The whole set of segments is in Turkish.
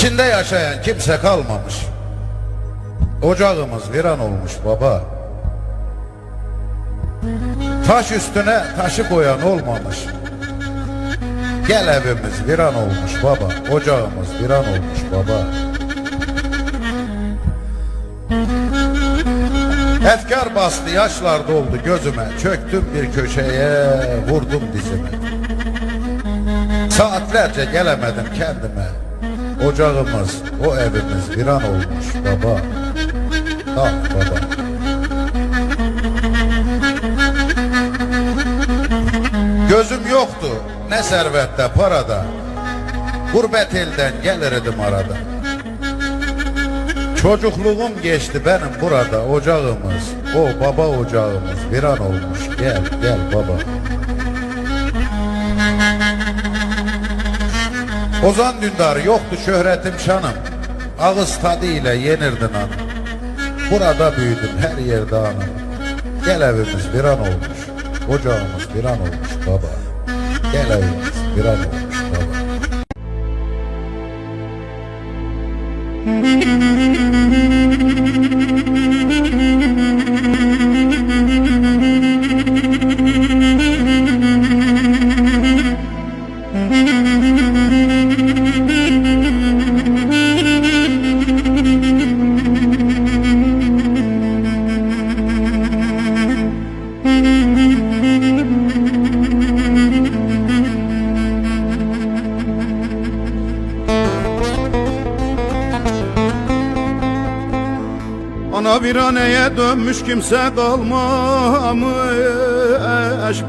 İçinde yaşayan kimse kalmamış. Ocağımız viran olmuş baba. Taş üstüne taşı koyan olmamış. Gel evimiz viran olmuş baba. Ocağımız viran olmuş baba. Efkar bastı yaşlar doldu gözüme Çöktüm bir köşeye vurdum dizime Saatlerce gelemedim kendime Ocağımız o evimiz viran olmuş baba. Ah baba. Gözüm yoktu ne servette parada. Gurbet elden gelirdim arada. Çocukluğum geçti benim burada ocağımız. O baba ocağımız bir an olmuş. Gel gel baba Ozan Dündar yoktu şöhretim şanım Ağız tadıyla yenirdin hanım Burada büyüdüm her yerde hanım Gel evimiz bir an olmuş Ocağımız bir an olmuş baba. Gel evimiz bir an olmuş baba Ana bir aneye dönmüş kimse kalmamış.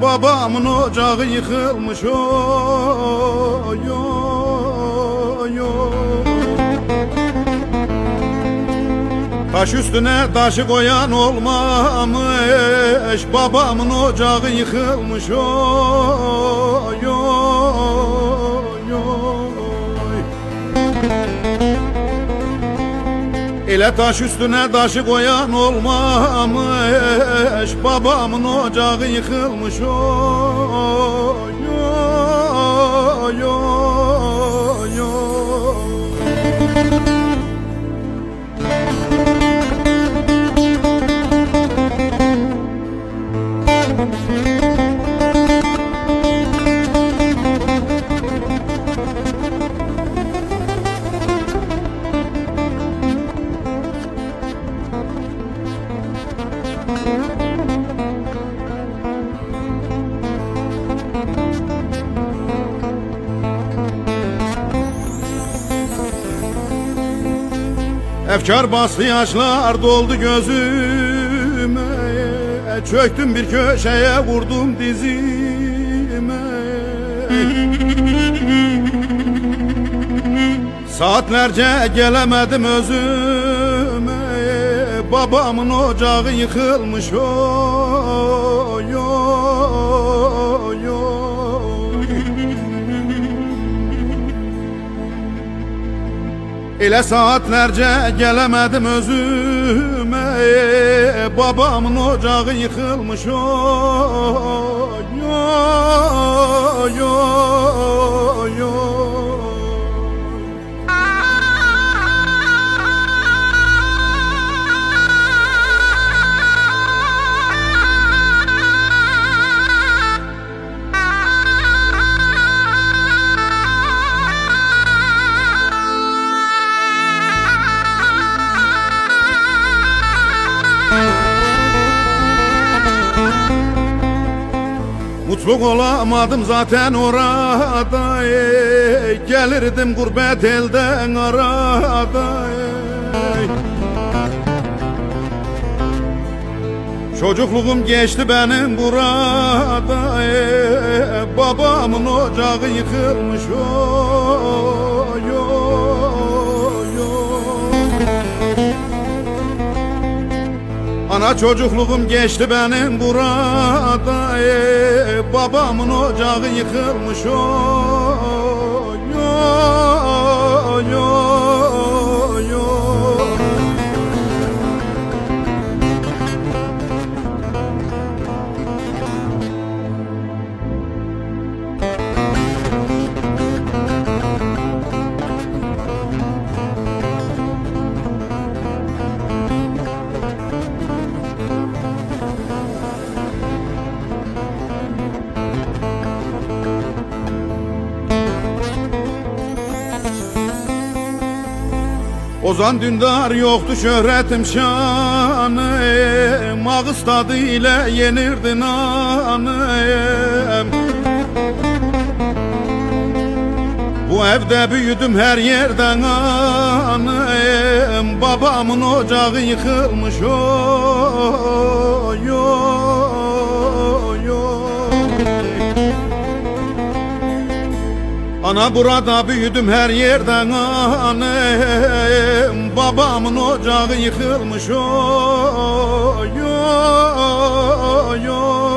Babamın ocağı yıkılmış oy oy. Taş üstüne taşı koyan olmamış. Babamın ocağı yıkılmış oy Ele taş üstüne taşı koyan olmamış Babamın ocağı yıkılmış oy oy oy oy Efkar bastı yaşlar doldu gözüme. Çöktüm bir köşeye vurdum dizime. Saatlerce gelemedim özüme. Babamın ocağı yıkılmış oy oy Elə saatlerce gelemedim özüme Babamın ocağı yıkılmış oy oy oy Mutlu olamadım zaten orada ey. Gelirdim gurbet elden arada ey. Çocukluğum geçti benim burada ey. Babamın ocağı yıkılmış oy oy oy Ana çocukluğum geçti benim burada ey. Babamın ocağı yıkılmış. Oy oy oy Ozan Dündar yoktu şöhretim şanım Ağız tadı ile yenirdin anım Bu evde büyüdüm her yerden anım Babamın ocağı yıkılmış oy Ana burada büyüdüm her yerden annem Babamın ocağı yıkılmış oy oy oy